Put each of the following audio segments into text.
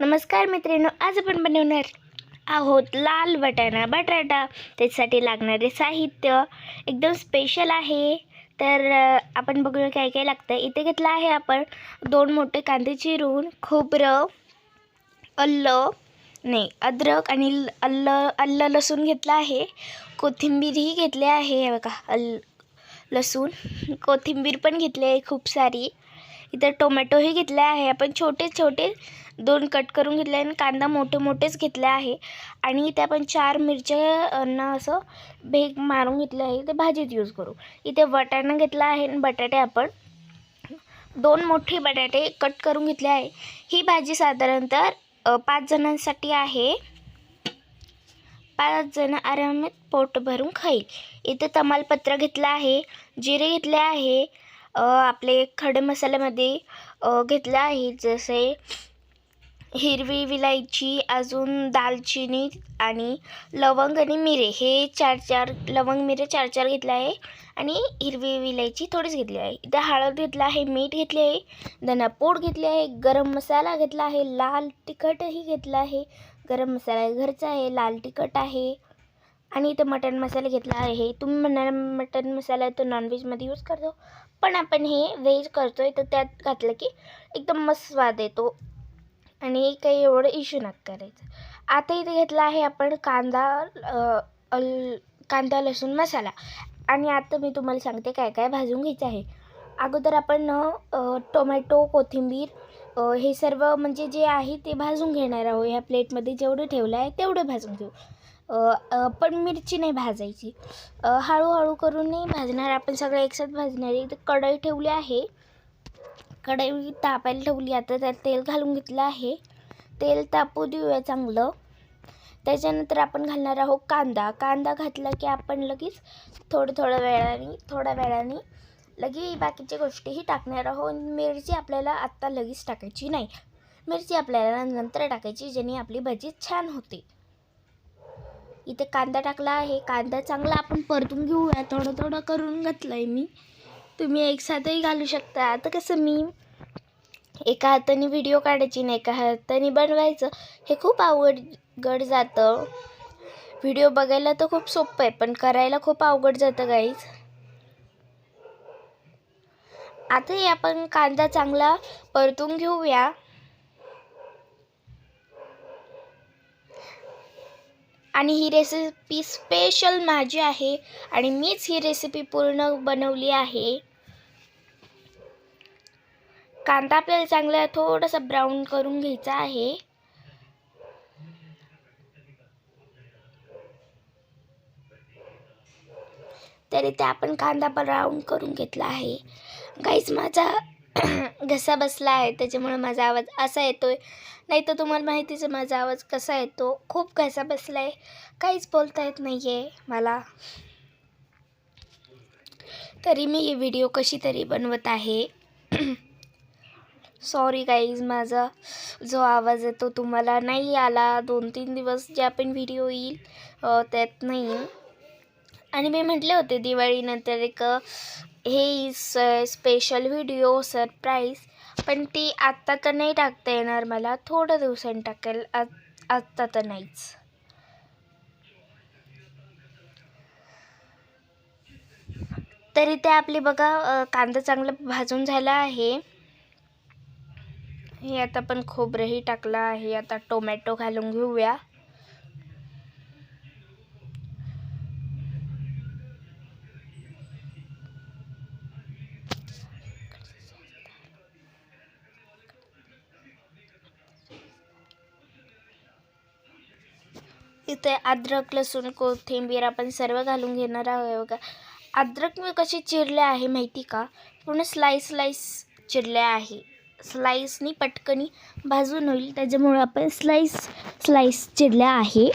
नमस्कार मित्रांनो आज आपण बनवणार आहोत लाल वटाणा बटाटा. त्याच्यासाठी लागणारे साहित्य एकदम स्पेशल आहे. तर आपण बघूया काय काय लागतं इथे घेतलं आहे आपण दोन मोठे कांदे चिरून खोबरं अल्लं नाही अद्रक आणि अल्ल अल्लं अल्लं लसूण घेतलं आहे. कोथिंबीरही घेतली आहे. बघा अल लसूण. कोथिंबीर पण घेतली आहे खूप सारी. इथं टोमॅटोही घेतले आहे. आपण छोटे छोटे दोन कट करून घेतले आणि कांदा मोठे मोठेच घेतले आहे. आणि इथे आपण चार मिरच्या असं भेग मारून घेतले आहे. ते भाजीत यूज करू. इथे वटाणा घेतला आहे आणि बटाटे आपण दोन मोठे बटाटे कट करून घेतले आहे. ही भाजी साधारणतः पाच जणांसाठी आहे. पाच जण आरामात पोट भरून खाईल. इथे तमालपत्र घेतलं आहे. जिरे घेतले आहे. आपले खडे मसाल्यामध्ये घेतलं आहे. जसे हिरवी विलायची अजून दालचिनी आणि लवंग आणि मिरे. हे चार चार लवंग मिरे चार चार घेतले आहे. आणि हिरवी विलायची थोडीच घेतली आहे. इथे हळद घेतलं आहे मीठ घेतले आहे धनापूड घेतले आहे गरम मसाला घेतला आहे लाल तिखटही घेतला आहे. गरम मसाला घरचा आहे लाल तिखट आहे. आणि इथं मटन मसाला घेतला आहे. तुम्ही म्हणाल मटन मसाला तर नॉनव्हेजमध्ये यूज करतो. पण आपण हे व्हेज करतो आहे तर त्यात घातलं की एकदम मस्त स्वाद येतो. आणि काही एवढं इश्यू नका करायचं. आता इथे घेतला आहे आपण कांदा अल कांदा लसूण मसाला. आणि आता मी तुम्हाला सांगते काय काय भाजून घ्यायचं आहे. अगोदर आपण टोमॅटो कोथिंबीर हे सर्व म्हणजे जे आहे ते भाजून घेणार आहोत. ह्या प्लेटमध्ये जेवढं ठेवलं आहे तेवढं भाजून घेऊ. पण मिरची नाही भाजायची. हळूहळू करून नाही भाजणार. आपण सगळं एकसाथ भाजणार. आहे कढई ठेवली आहे. कढई तापायला ठेवली. आता त्यात तेल घालून घेतलं आहे. तेल तापू देऊया चांगलं. त्याच्यानंतर आपण घालणार आहोत कांदा. कांदा घातला की आपण लगेच थोडं थोड्या वेळाने थोड्या वेळाने लगे बाकीच्या गोष्टीही टाकणार आहोत. मिरची आपल्याला आत्ता लगेच टाकायची नाही. मिरची आपल्याला नंतर टाकायची ज्याने आपली भाजी छान होते. इथे कांदा टाकला आहे. कांदा चांगला आपण परतून घेऊया. थोडं थोडं करून घातलं आहे मी. तुम्ही एकसाथही घालू शकता. आता कसं मी एका हाताने व्हिडिओ काढायची नाही एका हाताने बनवायचं हे खूप अवघड जातं. व्हिडिओ बघायला तर खूप सोपं आहे पण करायला खूप अवघड जातं गाईज आता हे आपण कांदा चांगला परतून घेऊया. आणि ही रेसिपी स्पेशल माझी आहे आणि मीच ही रेसिपी पूर्ण बनवली आहे. कांदा आपल्याला चांगला थोडासा ब्राऊन करून घ्यायचा आहे. तरी ते आपण कांदा ब्राऊन करून घेतला आहे. गाईज माझा घसा बसला आहे त्याच्यामुळे माझा आवाज असा येतोय. नाही तर तुम्हाला माहितीच आहे माझा आवाज कसा येतो? खूप घसा बसला आहे. काहीच बोलता येत नाही आहे मला. तरी मी ही व्हिडिओ कशी तरी बनवत आहे. सॉरी गाईज माझा जो आवाज येतो तुम्हाला नाही आला. दोन तीन दिवस जे आपण व्हिडिओ येईल त्यात नाही. आणि मी म्हटले होते दिवाळीनंतर एक हे स्पेशल व्हिडिओ सरप्राईज पण ती आत्ता तर नाही टाकता येणार मला. थोड्या दिवसांनी टाकेल. आ आत्ता तर नाहीच. तरी ते आपली बघा कांदा चांगला भाजून झाला आहे. हे आता आपण खोबरंही टाकलं आहे. आता टोमॅटो घालून घेऊया. इथे अद्रक लसूण कोथिंबीर आपण सर्व घालून घेणार आहोत. बघा. अद्रक मी कशी चिरले आहे माहिती का? पूर्ण स्लाईस स्लाईस चिरले आहे. स्लाईसनी पटकनी भाजून होईल. त्याच्यामुळे आपण स्लाईस स्लाईस चिरल्या आहे.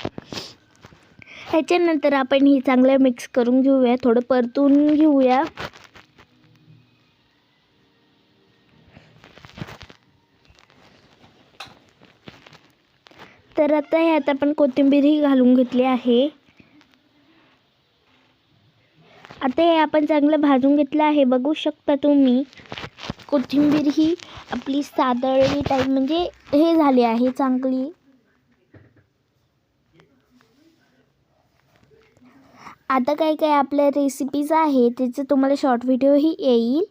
ह्याच्यानंतर आपण ही चांगलं मिक्स करून घेऊया. थोडं परतून घेऊया. तर आता ह्यात आपण कोथिंबीरही घालून घेतली आहे. आता हे आपण चांगलं भाजून घेतलं आहे. बघू शकता तुम्ही कोथिंबीर ही आपली सादळी टाईप म्हणजे हे झाली आहे चांगली. आता काय काय आपल्या रेसिपीज आहे त्याचं तुम्हाला शॉर्ट व्हिडिओही येईल.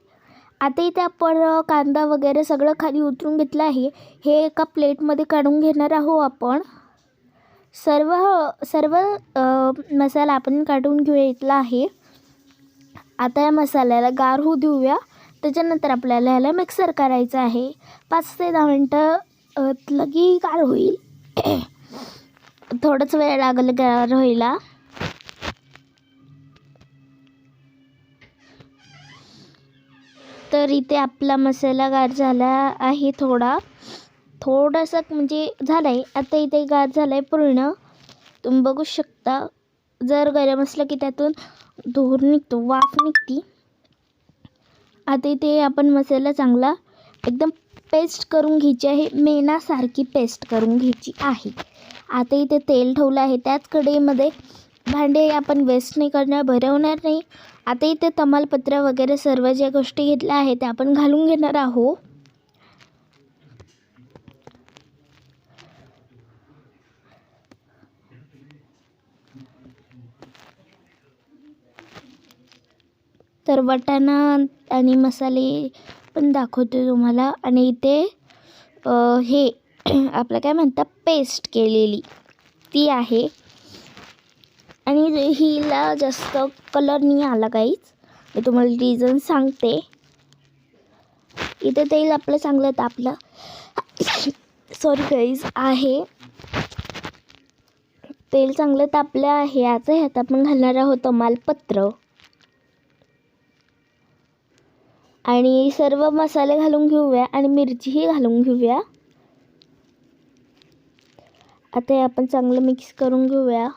आता इथे आपण कांदा वगैरे सगळं खाली उतरून घेतलं आहे. हे एका प्लेटमध्ये काढून घेणार आहो आपण. सर्व सर्व मसाला आपण काढून घेतला आहे. आता या मसाल्याला गार होऊ देऊया. त्याच्यानंतर आपल्याला ह्याला मिक्सर करायचं आहे. पाच ते दहा मिनटं लगी गार होईल. थोडंच वेळ लागेल गार व्हायला. तर इथे आपला मसाला गार झाला आहे थोडा. थोडासा म्हणजे झाला आहे आता इथे गार झाला आहे पूर्ण. तुम्ही बघू शकता. जर गरम असलं की त्यातून धूर निघतो वाफ निघती. आता इथे आपण मसाला चांगला एकदम पेस्ट करून घ्यायची आहे. मेनासारखी पेस्ट करून घ्यायची आहे. आता इथे तेल ठेवलं आहे. त्याच कढईमध्ये भांडे आपण वेस्ट नाही करणार भरवणार नाही. आता इथे तमालपत्र वगैरे सर्व ज्या गोष्टी घेतल्या आहेत त्या आपण घालून घेणार आहोत. तर वटाणा आणि मसाले पण दाखवते तुम्हाला. आणि इथे हे आपलं काय म्हणतात पेस्ट केलेली. ती आहे. आणि हिला जास्त कलर नाही आला काहीच मी तुम्हाला रिझन सांगते. इथे तेल आपलं चांगलं तापलं. सॉरी गाईज आहे. तेल चांगलं तापलं आहे. आता ह्यात आपण घालणार आहोत मालपत्र आणि सर्व मसाले घालून घेऊया आणि मिरचीही घालून घेऊया. आता हे आपण चांगलं मिक्स करून घेऊया.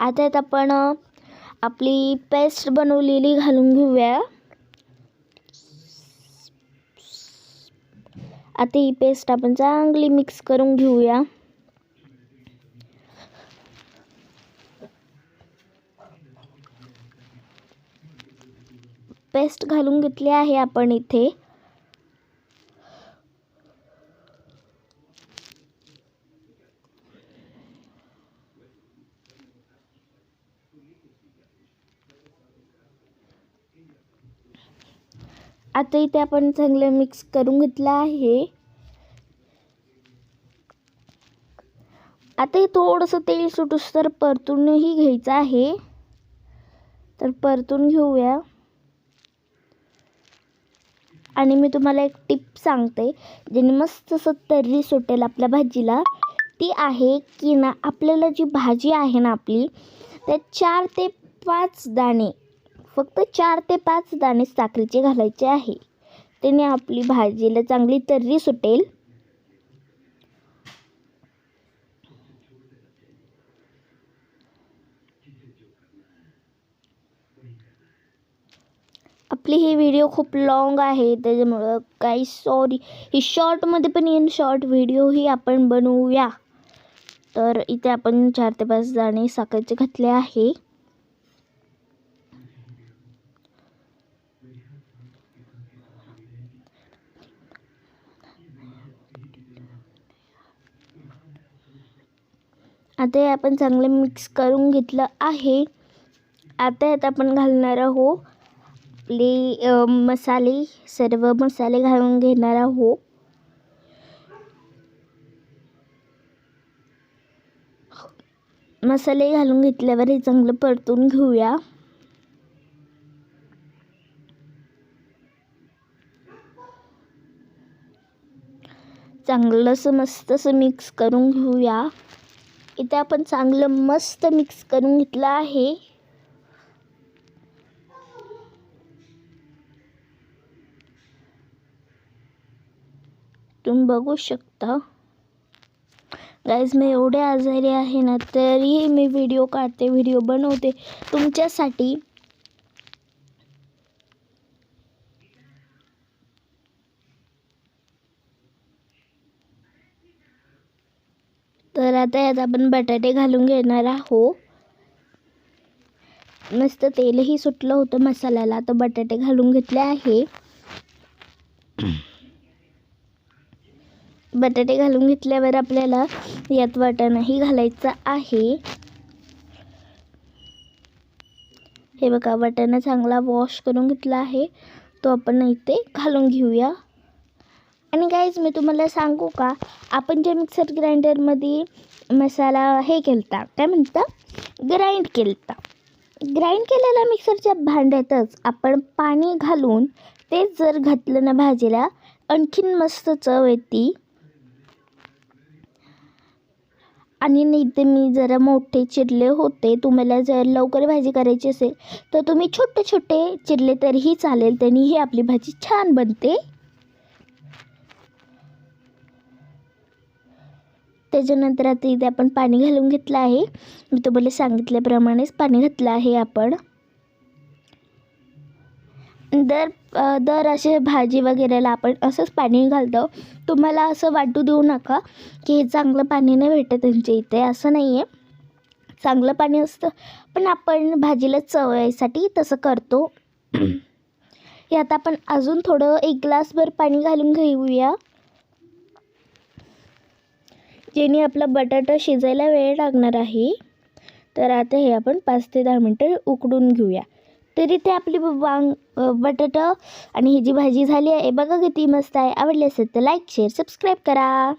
आता यात आपण आपली पेस्ट बनवलेली घालून घेऊया. आता ही पेस्ट आपण चांगली मिक्स करून घेऊया. पेस्ट घालून घेतली आहे आपण इथे. आता इथे आपण चांगलं मिक्स करून घेतलं आहे. आता हे थोडंसं तेल सुटूस तर परतूनही घ्यायचं आहे. तर परतून घेऊया. आणि मी तुम्हाला एक टिप सांगते ज्याने मस्त असं तर्री सुटेल आपल्या भाजीला. ती आहे की ना आपल्याला जी भाजी आहे ना आपली त्यात चार ते पाच दाणे फक्त चार ते पाच दाणे साखरेचे घालायचे आहे. त्याने आपली भाजीला चांगली तर्री सुटेल. आपली ही व्हिडिओ खूप लाँग आहे. त्याच्यामुळं काही सॉरी ही शॉर्टमध्ये पण येईन शॉर्ट व्हिडिओही आपण बनवूया. तर इथे आपण चार ते पाच दाणे साखरेचे घातले आहे. आता हे आपण चांगलं मिक्स करून घेतलं आहे. आता यात आपण घालणार आहोत आपले मसाले सर्व मसाले घालून घेणार आहो मसाले घालून घेतल्यावर हे चांगलं परतून घेऊया. चांगलं असं मस्त असं मिक्स करून घेऊया. इथे आपण चांगलं मस्त मिक्स करून घेतलं आहे. तुम्ही बघू शकता. गाईज मी एवढे आजारी आहे ना तरीही मी व्हिडिओ काढते व्हिडिओ बनवते. तुमच्यासाठी तर आता यात आपण बटाटे घालून घेणार आहो मस्त तेलही सुटलं होतं मसाल्याला तर बटाटे घालून घेतले आहे. बटाटे घालून घेतल्यावर आपल्याला यात वाटाणाही घालायचा आहे. हे बघा वाटाणा चांगला वॉश करून घेतला आहे. तो आपण इथे घालून घेऊया. आणि गाईज मी तुम्हाला सांगू का? आपण जे मिक्सर ग्राइंडरमध्ये मसाला हे केलता काय म्हणता? ग्राइंड केलता. ग्राइंड केलेल्या मिक्सरच्या भांड्यातच आपण पाणी घालून तेच जर घातलं ना भाजीला आणखीन मस्त चव येते. आणि नाही ते मी जरा मोठे चिरले होते. तुम्हाला जर लवकर भाजी करायची असेल तर तुम्ही छोटे छोटे चिरले तरीही चालेल. त्यांनी ही आपली भाजी छान बनते. त्याच्यानंतर आता इथे आपण पाणी घालून घेतलं आहे. मी तुम्हाला सांगितल्याप्रमाणेच पाणी घातलं आहे आपण. दर दर असे भाजी वगैरेला आपण असंच पाणी घालतो. तुम्हाला असं वाटू देऊ नका की हे चांगलं पाणी नाही भेटत त्यांच्या इथे. असं नाही आहे चांगलं पाणी असतं. पण आपण भाजीला चव यायसाठी तसं करतो. यात आपण अजून थोडं एक ग्लासभर पाणी घालून घेऊया. ज्याने आपला बटाटा शिजायला वेळ लागणार आहे तर आता हे आपण पाच ते दहा मिनटं उकडून घेऊया. तरी ते आपली वांग बटाटा आणि ही जी भाजी झाली आहे बघा किती मस्त आहे. आवडली असेल तर लाईक शेअर सबस्क्राईब करा.